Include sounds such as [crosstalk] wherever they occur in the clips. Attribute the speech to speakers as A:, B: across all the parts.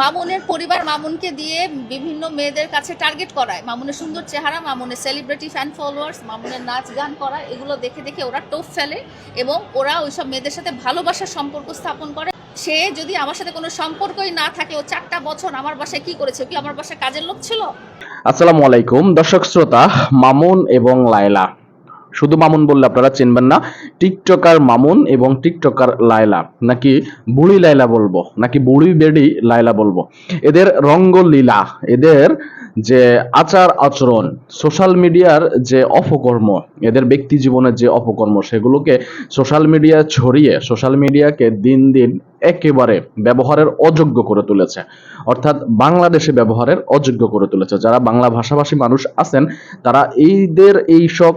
A: মামুনের পরিবার মামুনকে দিয়ে বিভিন্ন মেয়েদের কাছে টার্গেট করায়। মামুনের সুন্দর চেহারা, মামুনের সেলিব্রিটি ফ্যান ফলোয়ার্স মামুনের নাচ গান করা, এগুলো দেখে দেখে ওরা টোপ ফেলে এবং ওরা ওইসব মেয়েদের সাথে ভালোবাসার সম্পর্ক স্থাপন করে। সে যদি আমার সাথে কোনো সম্পর্কই না থাকে, ও চারটা বছর আমার বাসায় কি করেছে? কি আমার বাসায় কাজের লোক ছিল?
B: আসসালামু আলাইকুম, দর্শক শ্রোতা, মামুন এবং লায়লা। শুধু মামুন বললে আপনারা চিনবেন না, টিকটকার মামুন এবং টিকটকার লায়লা, নাকি বুড়ি লায়লা বলব, নাকি বুড়ি বেডি লায়লা বলব। এদের রঙ্গলীলা, এদের যে আচার আচরণ, সোশ্যাল মিডিয়ার যে অপকর্ম, এদের ব্যক্তি জীবনের যে অপকর্ম, সেগুলোকে সোশ্যাল মিডিয়া ছড়িয়ে, সোশ্যাল মিডিয়াকে দিন দিন একেবারে ব্যবহারের অযোগ্য করে তুলেছে। অর্থাৎ বাংলাদেশে ব্যবহারের অযোগ্য করে তুলেছে। যারা বাংলা ভাষাভাষী মানুষ আছেন, তারা এইদের এই সব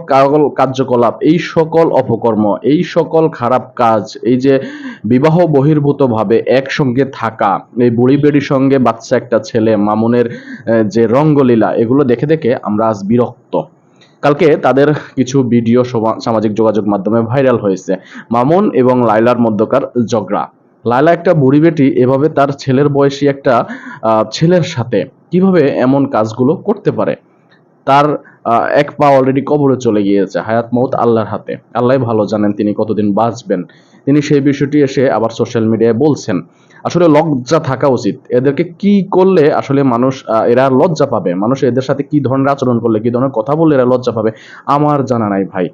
B: কার্যকলাপ, এই সকল অপকর্ম, এই সকল খারাপ কাজ, এই যে বিবাহ বহির্ভূত ভাবে একসঙ্গে থাকা, এই বুড়ি বেড়ির সঙ্গে বাচ্চা একটা ছেলে, মামুনের যে রঙ্গলীলা, এগুলো দেখে দেখে আমরা আজ বিরক্ত। কালকে তাদের কিছু ভিডিও সমা- সামাজিক যোগাযোগ মাধ্যমে ভাইরাল হয়েছে। মামুন এবং লাইলার মধ্যকার ঝগড়া। লায়লা একটা বুড়ি বেটি, এভাবে তার ছেলের বয়সী একটা ছেলের সাথে কীভাবে এমন কাজগুলো করতে পারে? তার এক পা অলরেডি কবরে চলে গিয়েছে, হায়াত মৌত আল্লাহর হাতে। আল্লাহ ভালো জানেন তিনি কতদিন বাঁচবেন। তিনি সেই বিষয়টি এসে আবার সোশ্যাল মিডিয়ায় বলছেন। আসলে লজ্জা থাকা উচিত। এদেরকে কি করলে আসলে মানুষ এরা লজ্জা পাবে? মানুষ এদের সাথে কি ধরনের আচরণ করলে, কি ধরনের কথা বললে এরা লজ্জা পাবে? আমার জানা নাই ভাই।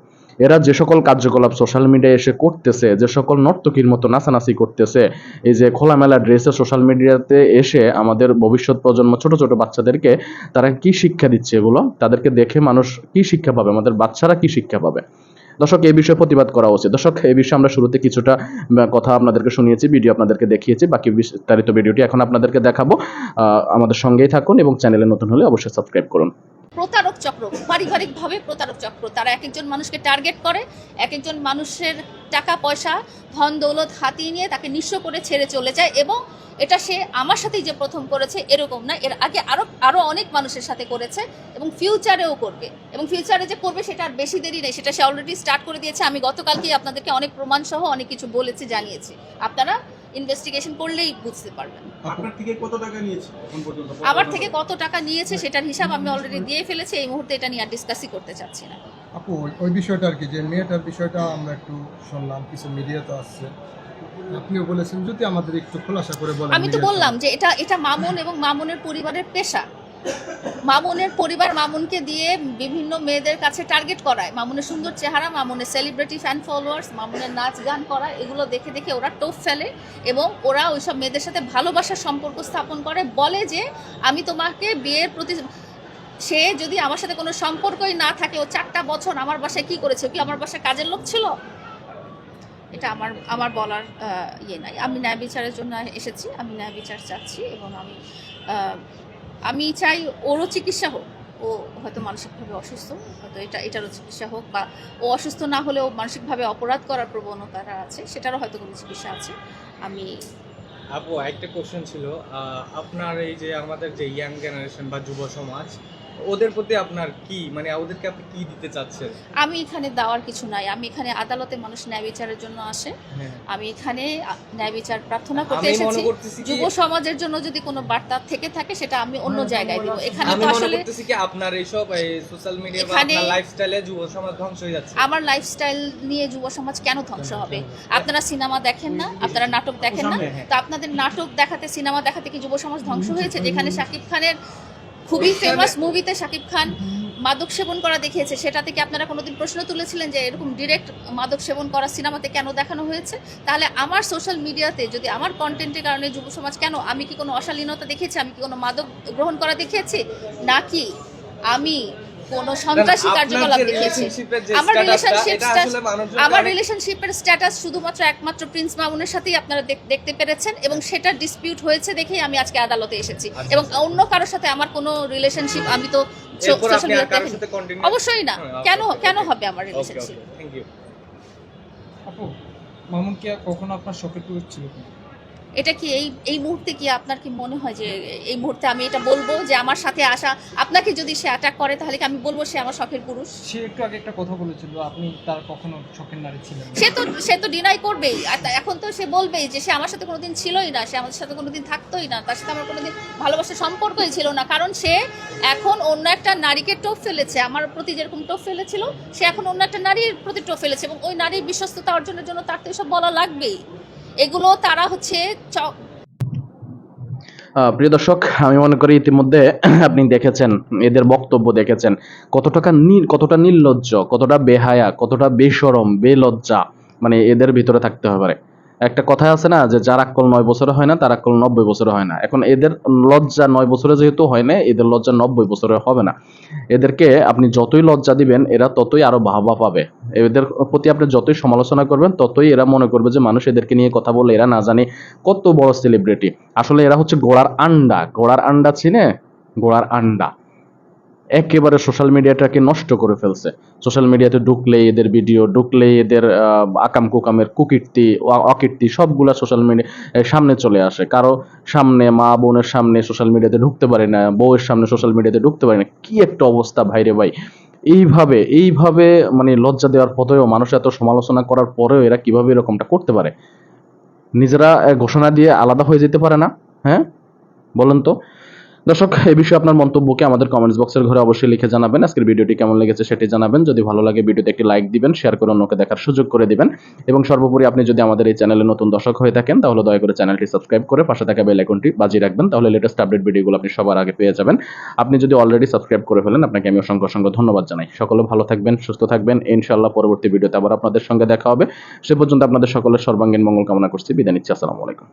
B: এরা যে সকল কার্যকলাপ সোশ্যাল মিডিয়ায় এসে করতেছে, যে সকল নর্তকীর মতো নাচানাচি করতেছে, এই যে খোলামেলা ড্রেসে সোশ্যাল মিডিয়াতে এসে আমাদের ভবিষ্যৎ প্রজন্ম ছোট ছোট বাচ্চাদেরকে তারা কি শিক্ষা দিচ্ছে এগুলো? তাদেরকে দেখে মানুষ কি শিক্ষা পাবে? আমাদের বাচ্চারা কি শিক্ষা পাবে? দর্শক, এই বিষয়ে প্রতিবাদ করা উচিত। দর্শক, এই বিষয়ে আমরা শুরুতে কিছুটা কথা আপনাদেরকে শুনিয়েছি ভিডিও আপনাদেরকে দেখিয়েছি, বাকি বিস্তারিত ভিডিওটি এখন আপনাদেরকে দেখাবো। আমাদের সঙ্গেই থাকুন এবং চ্যানেলে নতুন হলে অবশ্যই সাবস্ক্রাইব করুন।
A: প্রতারক চক্র, পারিবারিকভাবে প্রতারক চক্র। তারা এক একজন মানুষকে টার্গেট করে এক একজন মানুষের টাকা, পয়সা, ধন, দৌলত হাতিয়ে নিয়ে তাকে নিঃস্ব করে ছেড়ে চলে যায় এবং এটা সে আমার সাথেই যে প্রথম করেছে এরকম না, এর আগে আরও আরও অনেক মানুষের সাথে করেছে এবং ফিউচারেও করবে। এবং ফিউচারে যে করবে সেটা আর বেশি দেরি নেই, সেটা সে অলরেডি স্টার্ট করে দিয়েছে। আমি গতকালকেই আপনাদেরকে অনেক প্রমাণ সহ অনেক কিছু বলেছি, জানিয়েছি। আপনারা ইনভেস্টিগেশন করলেই বুঝতে পারবেন।
C: আপনার থেকে কত টাকা নিয়েছে এখন পর্যন্ত?
A: আমার থেকে কত টাকা নিয়েছে সেটার হিসাব আমি অলরেডি দিয়ে ফেলেছি এই মুহূর্তে এটা নিয়ে আর ডিসকাসই করতে চাচ্ছি না।
D: আপু ওই- ওই বিষয়টা আর কি যে মেয়েটার বিষয়টা আমরা একটু শুনলাম কিছু মিডিয়া তো আসছে। আপনিও বলেছেন যদি আমাদের একটু খোলাসা করে বলেন
A: আমি তো। বললাম যে এটা এটা মামুন এবং মামুনের পরিবারের পেশা। মামুনের পরিবার মামুনকে দিয়ে বিভিন্ন মেয়েদের কাছে টার্গেট করায়। মামুনের সুন্দর চেহারা, মামুনের সেলিব্রিটি ফ্যান ফলোয়ার্স মামুনের নাচ গান করা, এগুলো দেখে দেখে ওরা টোপ ফেলে এবং ওরা ওইসব মেয়েদের সাথে ভালোবাসার সম্পর্ক স্থাপন করে। বলে যে, আমি তোমাকে বিয়ের প্রতি সে যদি আমার সাথে কোনো সম্পর্কই না থাকে, ও চারটা বছর আমার বাসায় কি করেছে? কি আমার বাসায় কাজের লোক ছিল? এটা আমার আমার বলার ইয়ে নাই। আমি ন্যায় বিচারের জন্য এসেছি, আমি ন্যায় বিচার চাচ্ছি এবং আমি আমি চাই ওরও চিকিৎসা হোক। ও হয়তো মানসিকভাবে অসুস্থ, হয়তো এটা, এটারও চিকিৎসা হোক বা ও অসুস্থ না হলেও মানসিকভাবে অপরাধ করার প্রবণতাটা আছে, সেটারও হয়তো কোনো চিকিৎসা আছে। আমি
E: আপু একটা কোশ্চেন ছিল আপনার এই যে আমাদের যে ইয়াং জেনারেশন বা যুব সমাজ ওদের প্রতি আপনার কি মানে ওদেরকে আপনি কি দিতে চাচ্ছেন?
A: আমি এখানে দেওয়ার কিছু নাই। আমি এখানে আদালতে মানুষ ন্যায় বিচারের জন্য আসে।
E: হ্যাঁ।
A: আমি এখানে ন্যায় বিচার প্রার্থনা করতে এসেছি। যুব সমাজের জন্য যদি কোনো বার্তা থেকে থাকে সেটা আমি অন্য জায়গায় দিব। এখানে তো আসলে
E: কি আপনার এইসব এই সোশ্যাল মিডিয়া বা আপনার লাইফস্টাইলে যুব সমাজ ধ্বংস হয়ে যাচ্ছে।
A: আমার লাইফস্টাইল নিয়ে যুব সমাজ কেন ধ্বংস হবে? আপনারা সিনেমা দেখেন না? আপনারা নাটক দেখেন না?
E: হ্যাঁ।
A: তো আপনাদের নাটক দেখাতে সিনেমা দেখাতে কি যুব সমাজ ধ্বংস হয়েছে? যেখানে শাকিব খানের খুবই ফেমাস মুভিতে শাকিব খান মাদক সেবন করা দেখিয়েছে। সেটা থেকে আপনারা কোনোদিন প্রশ্ন তুলেছিলেন যে এরকম ডিরেক্ট মাদক সেবন করা সিনেমাতে কেন দেখানো হয়েছে? তাহলে আমার সোশ্যাল মিডিয়াতে যদি আমার কন্টেন্টের কারণে যুব সমাজ কেন আমি কি কোনো অশালীনতা দেখেছি আমি কি কোনো মাদক গ্রহণ করা দেখিয়েছি? নাকি আমি কোনো সন্ত্রাসী কার্যকলাপ দেখিয়েছি। আমার রিলেশনশিপ আমার রিলেশনশিপের স্ট্যাটাস শুধুমাত্র একমাত্র প্রিন্স মামুনের সাথেই আপনারা দেখ- দেখতে পেরেছেন এবং সেটা ডিসপিউট হয়েছে দেখেই আমি আজকে আদালতে এসেছি।
E: আচ্ছা,
A: এবং
E: আচ্ছা।
A: অন্য কারোর সাথে আমার কোনো রিলেশনশিপ আমি তো অবশ্যই না। কেন কেন হবে আমার রিলেশনশিপ
E: থ্যাংক ইউ
F: আপু মামুন কি কখনো আপনার শখের পুরুষ ছিল কি?
A: এটা কি এই এই মুহূর্তে কি আপনার কি মনে হয় যে এই মুহূর্তে আমি এটা বলব যে আমার সাথে আসা আপনাকে যদি সে অ্যাটাক করে তাহলে কি আমি বলব সে আমার শখের পুরুষ?
F: সে একটু আগে একটা কথা বলেছিল আপনি তার কখনো শখের নারী ছিলেন
A: সে তো সে তো ডিনাই করবেই। এখন তো সে বলবেই যে সে আমার সাথে কোনোদিন ছিলই না সে আমাদের সাথে কোনোদিন থাকতোই না তার সাথে আমার কোনোদিন ভালোবাসার সম্পর্কই ছিল না। কারণ সে এখন অন্য একটা নারীকে টোপ ফেলেছে। আমার প্রতি যেরকম টোপ ফেলেছিল সে এখন অন্য একটা নারীর প্রতি টোপ ফেলেছে এবং ওই নারীর বিশ্বস্ততা অর্জনের জন্য তার তো এসব বলা লাগবেই। এগুলো তারা হচ্ছে
B: প্রিয় দর্শক, আমি মনে করি ইতিমধ্যে [clears throat] আপনি দেখেছেন, এদের বক্তব্য দেখেছেন কতটা নীল, কতটা নির্লজ্জ, কতটা বেহায়া, কতটা বেশরম বেলজ্জা মানে এদের ভিতরে থাকতে হবে। একটা কথা আছে না যে যার আক্কল নয় বছরে হয় না, তার আক্কল নব্বই বছরে হয় না। এখন এদের লজ্জা নয় বছরে যেহেতু হয় না, এদের লজ্জা নব্বই বছরে হবে না। এদেরকে আপনি যতই লজ্জা দিবেন, এরা ততই আরও বাহবা পাবে। এদের প্রতি আপনি যতই সমালোচনা করবেন, ততই এরা মনে করবে যে মানুষ এদেরকে নিয়ে কথা বলে, এরা না জানে কত বড় সেলিব্রিটি আসলে এরা হচ্ছে গোড়ার আন্ডা। গোড়ার আন্ডা চিনে? গোড়ার আন্ডা। একেবারে সোশ্যাল মিডিয়াটাকে নষ্ট করে ফেলছে। সোশ্যাল মিডিয়াতে ঢুকলে এদের ভিডিও ঢুকলে এদের আকাম কুকামের কুকীর্তি অকীর্তি, সবগুলা সোশ্যাল মিডিয়া সামনে চলে আসে। কারও সামনে, মা বোনের সামনে সোশ্যাল মিডিয়াতে ঢুকতে পারে না, বউয়ের সামনে সোশ্যাল মিডিয়াতে ঢুকতে পারে না, কি একটা অবস্থা ভাইরে ভাই? এইভাবে এইভাবে মানে লজ্জা দেওয়ার পরেও মানুষ এত সমালোচনা করার পরেও এরা কীভাবে এরকমটা করতে পারে? নিজেরা ঘোষণা দিয়ে আলাদা হয়ে যেতে পারে না? হ্যাঁ? বলেন তো। দর্শক এই বিষয়ে আপনার মন্তব্যকে আমাদের কমেন্টস বক্সের ঘরে অবশ্যই লিখে জানাবেন। আজকের ভিডিওটি কেমন লেগেছে সেটি জানাবেন। যদি ভালো লাগে ভিডিওতে একটি লাইক দিবেন শেয়ার করে অন্যকে দেখার সুযোগ করে দিবেন। এবং সর্বোপরি আপনি যদি আমাদের এই চ্যানেলে নতুন দর্শক হয়ে থাকেন, তাহলে দয়া করে চ্যানেলটি সাবস্ক্রাইব করে পাশে থাকা বেল আইকনটি বাজিয়ে রাখবেন। তাহলে লেটেস্ট আপডেট ভিডিওগুলো আপনি সবার আগে পেয়ে যাবেন। আপনি যদি অলরেডি সাবস্ক্রাইব করে ফেলেন, আপনাকে আমি অসংখ্য অসংখ্য ধন্যবাদ জানাই। সকলে ভালো থাকবেন, সুস্থ থাকবেন। ইনশাআল্লাহ পরবর্তী ভিডিওতে আবার আপনাদের সঙ্গে দেখা হবে। সে পর্যন্ত আপনাদের সকলের সর্বাঙ্গীন মঙ্গল কামনা করছি। বিদায় নিচ্ছি। আসসালামু আলাইকুম।